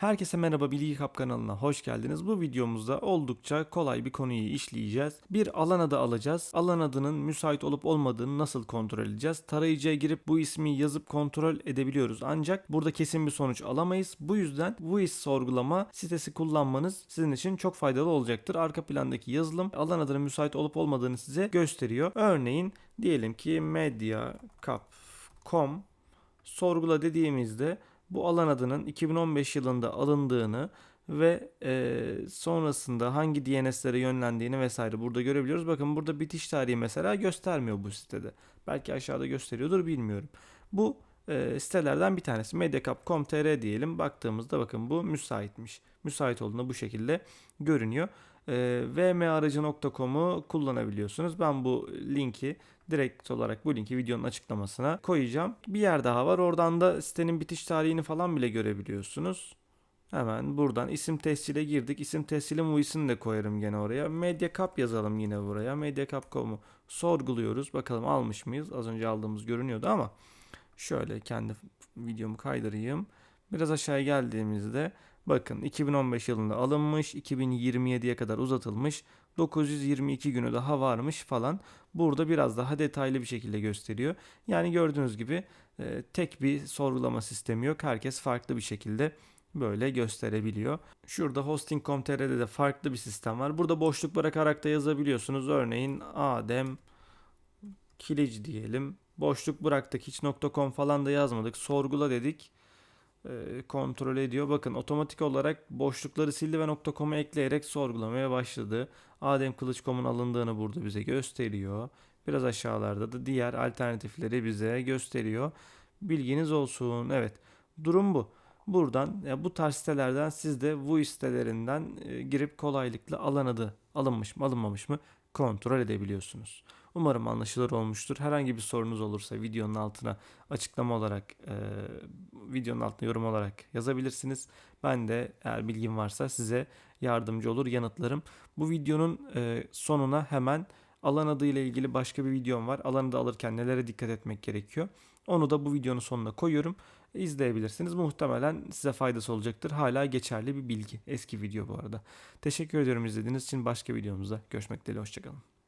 Herkese merhaba Bilgi Kap kanalına hoş geldiniz. Bu videomuzda oldukça kolay bir konuyu işleyeceğiz. Bir alan adı alacağız. Alan adının müsait olup olmadığını nasıl kontrol edeceğiz? Tarayıcıya girip bu ismi yazıp kontrol edebiliyoruz. Ancak burada kesin bir sonuç alamayız. Bu yüzden bu iş sorgulama sitesi kullanmanız sizin için çok faydalı olacaktır. Arka plandaki yazılım alan adının müsait olup olmadığını size gösteriyor. Örneğin diyelim ki mediacap.com sorgula dediğimizde bu alan adının 2015 yılında alındığını ve e, sonrasında hangi DNS'lere yönlendiğini vesaire burada görebiliyoruz. Bakın burada bitiş tarihi mesela göstermiyor bu sitede. Belki aşağıda gösteriyordur bilmiyorum. Bu e, sitelerden bir tanesi mediacap.com.tr diyelim. Baktığımızda bakın bu müsaitmiş. Müsait olduğunda bu şekilde görünüyor. E, vmaracı.com'u kullanabiliyorsunuz. Ben bu linki direkt olarak bu linki videonun açıklamasına koyacağım. Bir yer daha var. Oradan da sitenin bitiş tarihini falan bile görebiliyorsunuz. Hemen buradan isim tescile girdik. İsim tescilin UI'sini de koyarım gene oraya. Mediacap yazalım yine buraya. Mediacap.com'u sorguluyoruz. Bakalım almış mıyız? Az önce aldığımız görünüyordu ama şöyle kendi videomu kaydırayım. Biraz aşağıya geldiğimizde bakın 2015 yılında alınmış, 2027'ye kadar uzatılmış, 922 günü daha varmış falan. Burada biraz daha detaylı bir şekilde gösteriyor. Yani gördüğünüz gibi e, tek bir sorgulama sistemi yok. Herkes farklı bir şekilde böyle gösterebiliyor. Şurada hosting.com.tr'de de farklı bir sistem var. Burada boşluk bırakarak da yazabiliyorsunuz. Örneğin Adem Kilic diyelim. Boşluk bıraktık. Hiç .com falan da yazmadık. Sorgula dedik. E, kontrol ediyor. Bakın otomatik olarak boşlukları sildi ve .com'u ekleyerek sorgulamaya başladı. Adem Kılıç.com'un alındığını burada bize gösteriyor. Biraz aşağılarda da diğer alternatifleri bize gösteriyor. Bilginiz olsun. Evet. Durum bu. Buradan ya bu tarz sitelerden siz de bu sitelerinden e, girip kolaylıkla alan adı alınmış mı alınmamış mı kontrol edebiliyorsunuz. Umarım anlaşılır olmuştur. Herhangi bir sorunuz olursa videonun altına açıklama olarak e, videonun altına yorum olarak yazabilirsiniz. Ben de eğer bilgim varsa size yardımcı olur yanıtlarım. Bu videonun e, sonuna hemen alan adı ile ilgili başka bir videom var. Alan adı alırken nelere dikkat etmek gerekiyor. Onu da bu videonun sonuna koyuyorum. İzleyebilirsiniz. Muhtemelen size faydası olacaktır. Hala geçerli bir bilgi. Eski video bu arada. Teşekkür ediyorum izlediğiniz için. Başka videomuzda görüşmek dileğiyle. Hoşçakalın.